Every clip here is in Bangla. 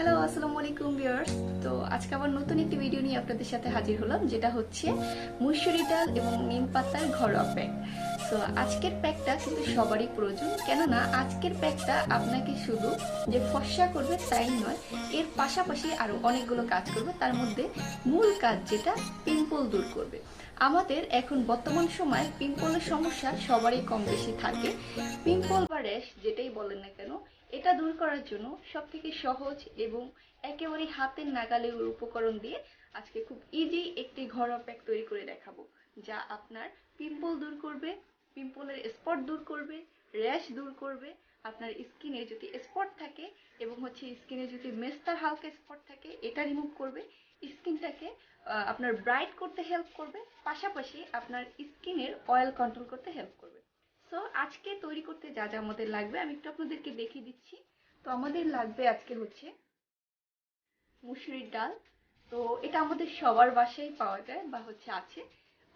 হ্যালো আসসালামু আলাইকুম ভিউয়ার্স তো আজকে আবার নতুন একটি ভিডিও নিয়ে আপনাদের সাথে হাজির হলাম, যেটা হচ্ছে মুসুরি ডাল এবং নিম পাতার ঘরোয়া প্যাক তো আজকের প্যাকটা কিন্তু সবারই প্রয়োজন, কেননা আজকের প্যাকটা আপনাকে শুধু যে ফর্সা করবে তাই নয়, এর পাশাপাশি আরও অনেকগুলো কাজ করবে। তার মধ্যে মূল কাজ যেটা পিম্পল দূর করবে। আমাদের এখন বর্তমান সময়ে পিম্পলের সমস্যা সবারই কম বেশি থাকে। পিম্পল বা র্যাশ যেটাই বলেন না কেন এটা দূর করার জন্য সব থেকে সহজ এবং একেবারে হাতের নাগালের উপকরণ দিয়ে আজকে খুব ইজি একটি ঘরোয়া প্যাক তৈরি করে দেখাবো, যা আপনার পিম্পল দূর করবে পিম্পলের স্পট দূর করবে র্যাশ দূর করবে, আপনার স্কিনে যদি স্পট থাকে এবং হচ্ছে স্কিনে যদি মেস্তার হালকা স্পট থাকে, এটা রিমুভ করবে স্কিনটাকে আপনার ব্রাইট করতে হেল্প করবে, পাশাপাশি আপনার স্কিনের অয়েল কন্ট্রোল করতে হেল্প করবে। সো আজকে তৈরি করতে যা যা আমাদের লাগবে, আমি একটু আপনাদেরকে দেখিয়ে দিচ্ছি। তো আমাদের লাগবে আজকে হচ্ছে মুসুরির ডাল। তো এটা আমাদের সবার বাসায় পাওয়া যায় বা হচ্ছে আছে।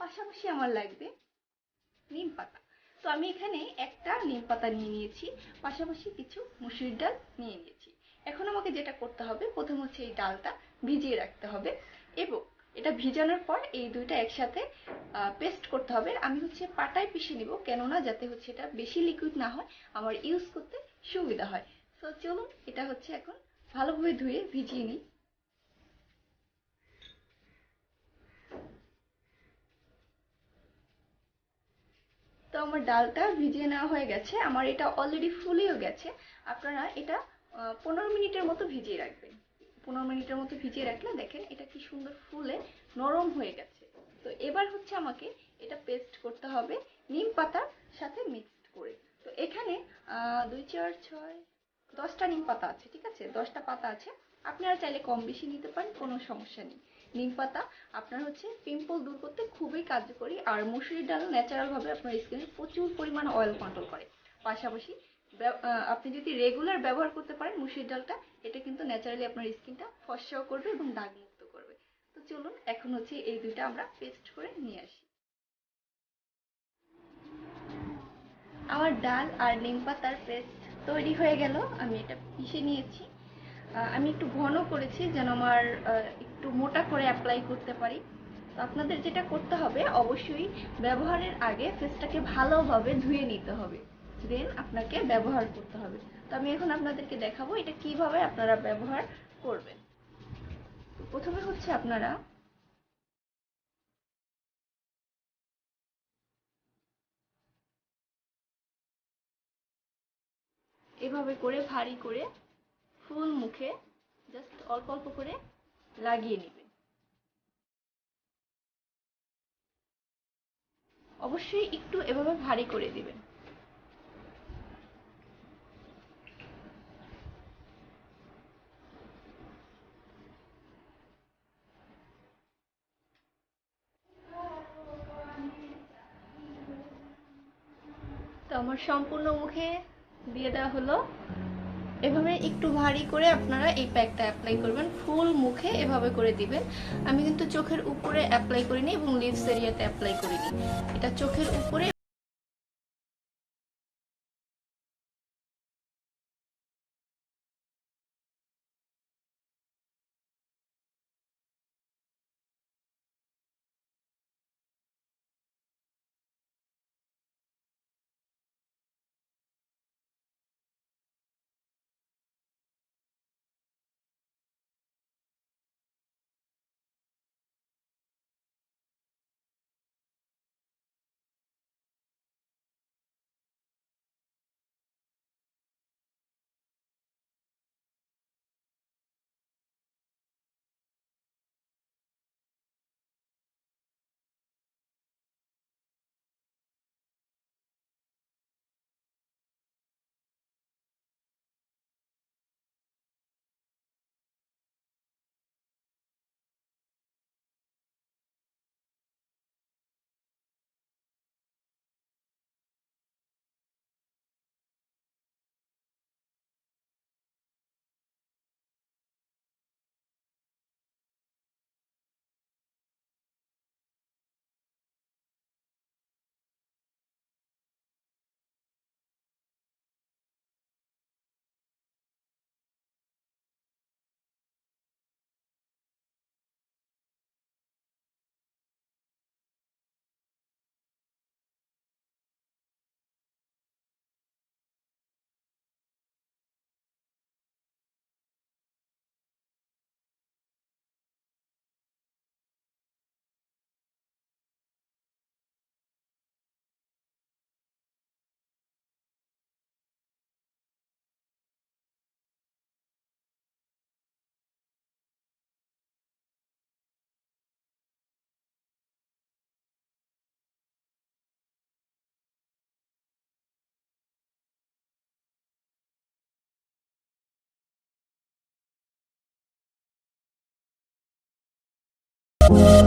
পাশাপাশি আমার লাগবে নিম পাতা। তো আমি এখানে একটা নিম পাতা নিয়ে নিয়েছি, পাশাপাশি কিছু মুসুরির ডাল নিয়ে নিয়েছি। এখন আমাকে যেটা করতে হবে, প্রথম হচ্ছে এই ডালটা ভিজিয়ে রাখতে হবে এবং এটা ভিজানোর পর এই দুইটা একসাথে পেস্ট করতে হবে। আমি হচ্ছে পাটায় পিষে নিব, কেননা যাতে হচ্ছে এটা বেশি লিকুইড না হয়, আমার ইউজ করতে সুবিধা হয়। তো চলুন এটা হচ্ছে এখন ভালোভাবে ধুয়ে ভিজিয়ে নিই। তো আমার ডালটা ভিজিয়ে নেওয়া হয়ে গেছে। আমার এটা অলরেডি ফুলেও গেছে। আপনারা এটা পনেরো মিনিটের মতো ভিজিয়ে রাখবেন। পনেরো মিনিটের মতো ভিজিয়ে রাখলে দেখেন এটা কি সুন্দর ফুলে নরম হয়ে গেছে। তো এবার হচ্ছে আমাকে এটা পেস্ট করতে হবে, নিম পাতার সাথে মিক্সড করে। তো এখানে দুই চার, ছয়, দশটা নিম পাতা আছে, ঠিক আছে? দশটা পাতা আছে। আপনারা চাইলে কম বেশি নিতে পারেন, কোনো সমস্যা নেই। নিম পাতা আপনার হচ্ছে পিম্পল দূর করতে খুবই কার্যকরী। আর মুসুরির ডাল ন্যাচারালভাবে আপনার স্কিনে প্রচুর পরিমাণ অয়েল কন্ট্রোল করে। পাশাপাশি আপনি যদি রেগুলার ব্যবহার করতে পারেন মুসুরির ডালটা, এটা কিন্তু ন্যাচারালি আপনার স্কিনটা ফর্সাও করবে এবং দাগমুক্ত করবে। তো চলুন, এখন হচ্ছে এই দুইটা আমরা পেস্ট করে নিয়ে আসি। আমার ডাল আর নিম পাতার পেস্ট তৈরি হয়ে গেল, আমি এটা পিষে নিয়েছি। আমি একটু ঘন করেছি যেন আমার একটু মোটা করে অ্যাপ্লাই করতে পারি। তো আপনাদের যেটা করতে হবে, অবশ্যই ব্যবহারের আগে ফেসটাকে ভালোভাবে ধুয়ে নিতে হবে। দেন আপনাকে ব্যবহার করতে হবে। তো আমি এখন আপনাদেরকে দেখাবো এটা কীভাবে আপনারা ব্যবহার করবেন। প্রথমে হচ্ছে আপনারা এভাবে করে ভারী করে ফুল মুখে জাস্ট অল্প অল্প করে লাগিয়ে নেবেন। অবশ্যই একটু এভাবে ভারী করে দিবেন। তো আমার সম্পূর্ণ মুখে দিয়ে দেওয়া হলো। এভাবে একটু ভারী করে আপনারা এই প্যাকটা অ্যাপ্লাই করবেন। ফুল মুখে এভাবে করে দিবেন। আমি কিন্তু চোখের উপরে অ্যাপ্লাই করিনি এবং লিপস এরিয়াতে অ্যাপ্লাই করিনি। এটা চোখের উপরে Bye.